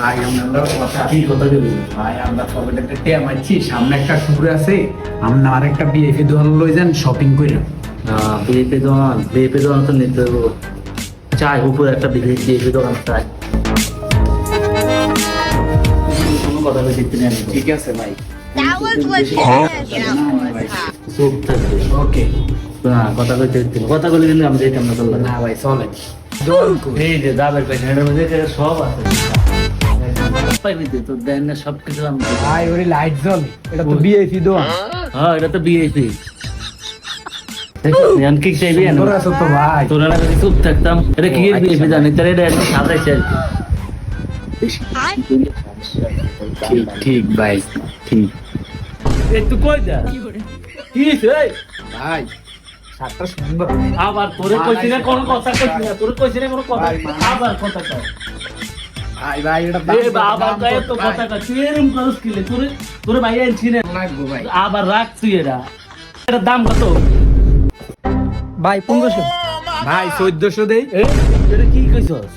ভাই আমরা কথা কি কথা বলি। ভাই আমরা সবাই একটা টেম আছি সামনে একটা ট্যুর আছে। আমরা আর একটা বিএফে দোকান লই যান শপিং করে বিএপি দোকান বিএপি দোকান তো নিতে হবে চাই উপরে একটা বিএপি দোকান চাই। কথা বলে দেখতে ঠিক আছে ভাই। ওকে কথা বলতে কথা বলে কিন্তু আমি যেতাম না না। ভাই চলে এই যে দাবের সব আছে। পাইবি তো, দেন না সব আমি ভাই ওরে লাইট জ্বলে এটা তো বিএফি দোকান হ্যাঁ এটা তো বিএপি কি চাইবি ভাই। তোরা যদি চুপ থাকতাম এটা কি ও, আচ্ছা। জানি তার এটা একদম সাজাইছে ঠিক ঠিক ভাই ঠিক। এই কই যা? কি ভাই শার্টটা সুন্দর। আবার তোরে কইছি না কোনো কথা কইছি না তোরে কইছি না কোনো কথা। আবার কথা কয় ভাই ভাই এটা এ বাবা কয় তো কথা তুই এরকম করস কি লে? তোরে তোরে ভাই আনছি না লাগবো ভাই আবার রাখ তুই এটা এটার দাম কত ভাই পনেরোশো ভাই চোদ্দশো দেই এ, এটা কি কইছস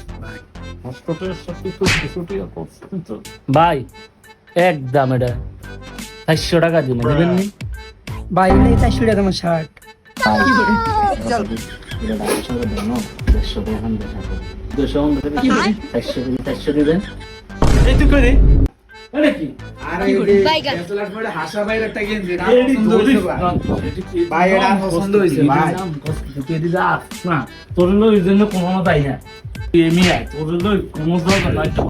ভাই একদম এটা চারশো টাকা দিন দেবেন নি ভাই চারশো টাকা আমার শার্ট চারশো দিবেন এটা কি আর দেন দেড়শো বাইগান। ক্যাসেলার পরে হাসা ভাইয়ের একটা গেঞ্জি এটা এডি পছন্দ দড়ি হয়েছে ভাই। ভাই, এটা পছন্দ হয়েছে, ভাই। না তোর লোক কোনো তাই না তোর লোক কোনো দরকার